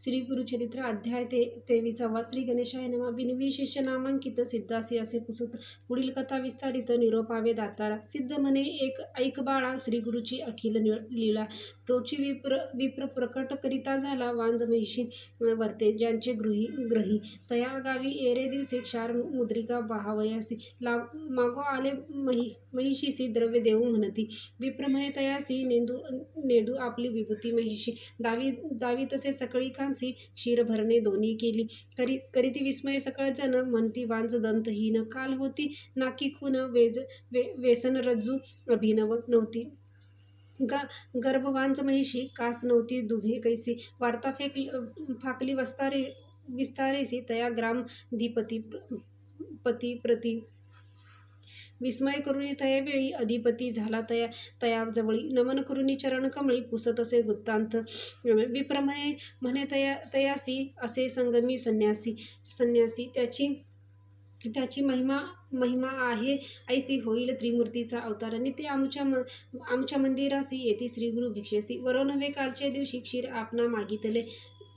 श्री गुरुचरित्र अध्याय ते तेविसावा. श्री गणेशाय नमा. बिनविशेष नामांकित सिद्धासी असे पुसत. पुढील कथा विस्तारित निरोपावे दातारा. सिद्ध मने एक ऐक बाळा श्री गुरुची अखिल लीला तोची विप्र विप्र प्रकट करिता झाला वांज महिषी वर्ते ज्यांचे गृही ग्रही. तया गावी एरे दिवसे क्षार मुद्रिका बहावयासी. लाग मागो आले मही महिषीसी द्रव्य देऊ म्हणती. विप्रमय तयासी नेंदू नेदू आपली विभूती महिषी. दावी दावी तसे सकळी का क्षीर भरणे दोन्ही केली. करी करीती विस्मय सकळ म्हणती वांज दंतहीन काल होती. नाकी खून वेज वे व्यसन रज्जू अभिनव नव्हती. ग गर्भवांज महिषी कास नव्हती दुभे कैसी. वार्ता फेकली फाकली वस्तारे विस्तारेसी तया ग्राम धीपती पती प्रती विस्मय करुणी तयावेळी अधिपती झाला तया तया जवळी नमन करुणी चरण कमळी पुसत असे वृत्तांत. विप्रमये म्हणे तया तयासी असे संगमी संन्यासी संन्यासी. त्याची त्याची महिमा महिमा आहे. ऐसी होईल त्रिमूर्तीचा अवतार. नित्य आमच्या म आमच्या मंदिरासी येथे श्रीगुरु भिक्षेसी. वरो कालच्या दिवशी क्षीर आपणा मागितले.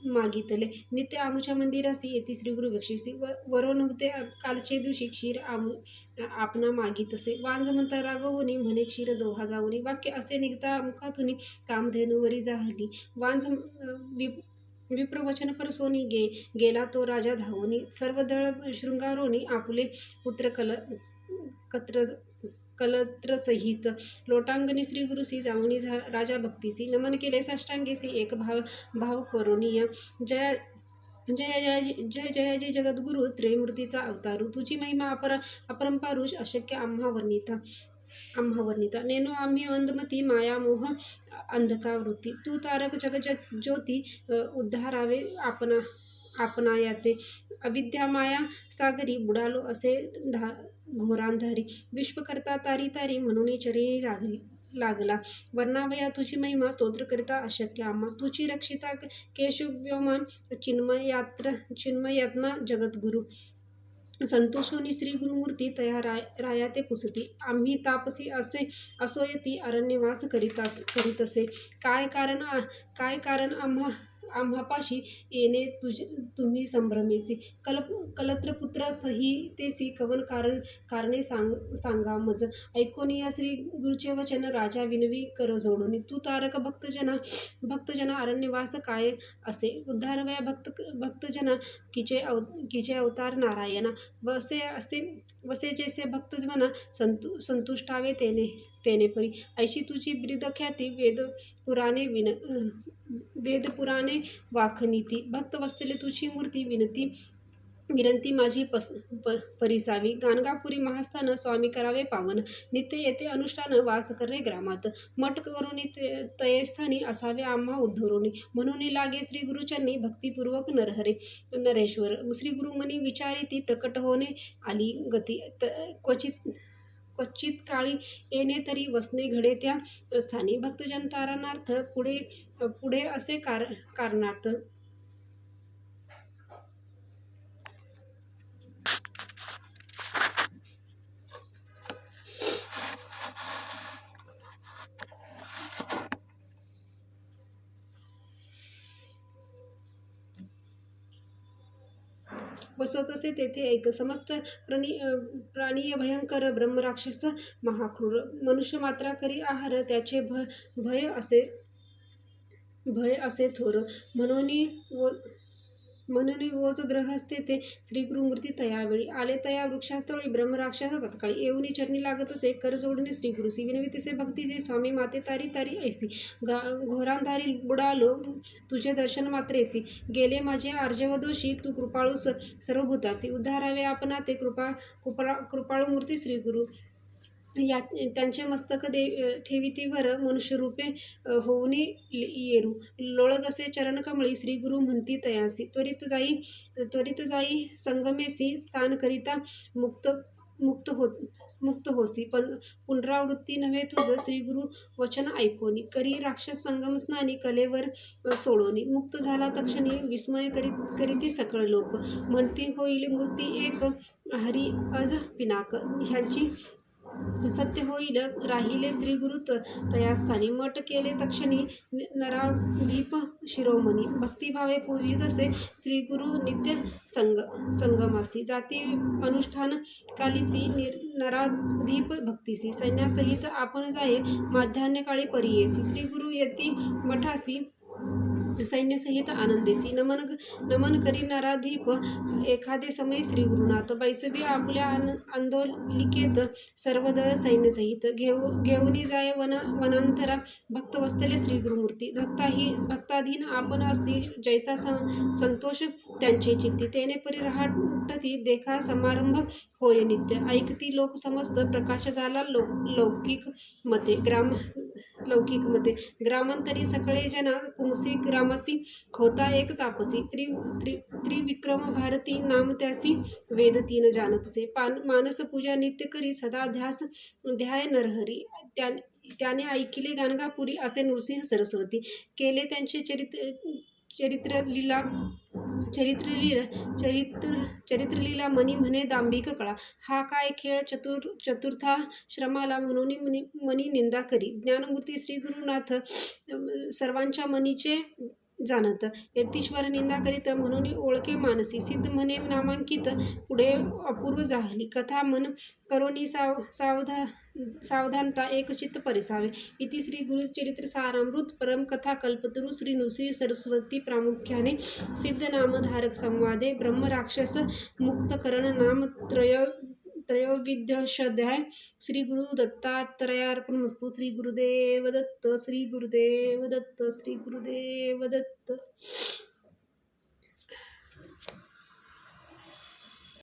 मागितले. नित्य आमच्या मंदिरासी येथे श्रीगुरु भिक्षेसी व वरो नव्हते कालचे दिवशी क्षीर आम आपणा मागित असे वांज म्हणता रागवनी म्हणे क्षीर दोहा जाऊनी. वाक्य असे निघता मुखातुनी कामधेनुवरी जाहली. वांज विप विप्रवचन परसोनी गे गेला तो राजा धावोनी. सर्व दळ शृंगारोनी आपले पुत्र कल कत्र कलत्रसहित। लोटांगणी श्री गुरुसी जाऊनी झा राजा भक्तीसी नमन केले साष्टांगीसी एक भाव भाव करुणीय। जया जय जय जय जय जय जगद्गुरु त्रयमूर्तीचा अवतारू। तुझी महिमा अपर अपरंपारुष अशक्य आम्हा वर्णिता। आम्हा वर्णिता। नेनो आम्ही वंदमती मायामोह अंधकावृत्ती। तू तारक जगज ज्योती उद्धारावे आपणा आपणायाते अविद्या माया सागरी बुडालो असे धा घोरांधारी विश्वकर्ता तारी तारी म्हणून चरी लागली लागला. वर्णावया तुझी महिमा स्तोत्र करिता अशक्य. आम्हा तुझी रक्षिता केशव्योमान चिन्मयात्र चिन्मयात्मा जगद्गुरु. संतोषोनी श्री गुरुमूर्ती तया राय राया ते पुसती. आम्ही तापसी असे असोयती अरण्यवास करीतास करीतसे काय कारण काय कारण आम्हा आम्हापाशी येणे तुझ तुम्ही संभ्रमेसी कलप कलत्रपुत्र सहितेसी कवन कारण कारणे सांग सांगा मज. ऐकोनिया श्री गुरुचे वचन राजा विनवी कर जोडून. तू तारक भक्तजना भक्तजना अरण्यवास काय असे? उद्धारवया भक्त भक्तजना किचे अव किचे अवतार नारायणा? वसे असे वसे जैसे भक्तजना संतु संतुष्टावे तेने तेने परी ऐशी तुझी ब्रिद ख्याती वेद पुराणे विन वेद पुराणे वाखनीती भक्त वसलेले तुझी मूर्ती विनती विनंती माझी पस प परिसावी. गाणगापुरी महास्थान स्वामी करावे पावन. नित्य येते अनुष्ठान वास करणे ग्रामात. मठ करून ते तयस्थानी असावे आम्हा उद्धवरुनी म्हणून लागे श्री गुरुचरणी भक्तिपूर्वक नरहरे. नरेश्वर श्री गुरुमनी विचारी ती प्रकट होणे आली गती. त क्वचित क्वचित काळी येणे तरी वसणे घडे त्या स्थानी. भक्तजन तारणार्थ पुढे पुढे असे कार कारणार्थ बसवतसे तेथे एक समस्त प्राणी प्राणीय भयंकर ब्रह्मराक्षस महाक्रूर. मनुष्य मात्रा करी आहार त्याचे भ भय असे भय असे थोर. म्हणून व म्हणून ओज ग्रहस्ते ते श्री गुरुमूर्ती तयावेळी आले. तया वृक्षास्थळी ब्रह्मराक्षस तत्काळी येऊनी चरणी लागत असे. कर जोडणे श्री गुरुसी विनवितिसे भक्तीचे स्वामी माते तारी तारी ऐसी. गा घोरांधारी बुडालो तुझे दर्शन मात्रेसी गेले माझे आर्जवदोषी तू कृपाळू स सर्वभूतासी. उद्धारावे आपणा ते कृपा कृपा कृपाळू मूर्ती श्री गुरु. या त्यांचे मस्तक दे ठेवितीवर मनुष्यरूपे होऊनी येरू. लोळत असे चरणकमळी श्री गुरु म्हणती तयासी. त्वरित जाई त्वरित जाई संगमेसी स्थान करिता मुक्त मुक्त हो मुक्त होसी. पण पुनरावृत्ती नव्हे तुझं श्री गुरु वचन ऐकोनी. करी राक्षस संगम स्नानी कलेवर सोडोनी. मुक्त झाला तक्षणी विस्मय करीत करीती सकळ लोक. म्हणती होईल मूर्ती एक हरी अज पिनाक. ह्यांची सत्य होईल राहिले श्रीगुरुत तयास्थानी मठ केले तक्षणी नराधीप नरादीप शिरोमणी. भक्तिभावे पूजित असे श्रीगुरु नित्य संग संगमासी. जाती अनुष्ठान कालिसी निर नरादीप भक्तिसी. सैन्यासहित आपण जाये माध्यान्हकाळी परियेसी. श्रीगुरु यती येती मठासी सैन्यसहित आनंदेसी नमन नमन करी नराधीप एखादे समय श्री गुरुनाथ बैसवी आपल्या आन आंदोलिकेत सर्वदळ सैन्यसहित घेऊ घेऊनी जाय वन वनांतरा. भक्त वस्तले श्री गुरुमूर्ती भक्ताही भक्ताधीन आपण असती जैसा सं संतोष. त्यांचे चित्ती तेने परी रहाटती देखा समारंभ होय नित्य. ऐकती लोक समस्त प्रकाश झाला लोक लौकिक मते. ग्राम लौकिक मते ग्रामांतरी सकळे जना पुंसी ग्रामसी होता एक तापसी त्रि त्रि त्रिविक्रम भारती नाम त्यासी वेद तीन जानतसे. पान मानस पूजा नित्य करी सदा ध्यास ध्याय नरहरी. त्या त्याने ऐकिले गाणगापुरी असे नृसिंह सरस्वती. केले त्यांचे चरित्र चरित्र लीला चरित्रलीला चरित्र चरित्रलीला मनी म्हणे दांभिक कळा. हा काय खेळ चतुर चतुर्था श्रमाला म्हणून मनी मनी निंदा करी. ज्ञानमूर्ती श्री गुरुनाथ सर्वांच्या मनीचे जाणत. यतीश्वर निंदा करीत म्हणून ओळखे मानसी. सिद्ध म्हणे नामांकित पुढे अपूर्व झाली कथा मन करोनी साव सावधा सावधानता एक चित्त परिसावे. इति श्री गुरुचरित्र सारामृत परमकथा कल्पतरू श्री नृसिंह सरस्वती प्रामुख्याने सिद्ध नामधारक संवादे ब्रह्मराक्षस मुक्तकरण नाम त्रय त्रयोविध्यशध्याय श्री गुरु दत्तात्रयार्पणमस्तु श्री गुरुदेव दत्त श्री गुरुदेव दत्त श्री गुरुदेव दत्त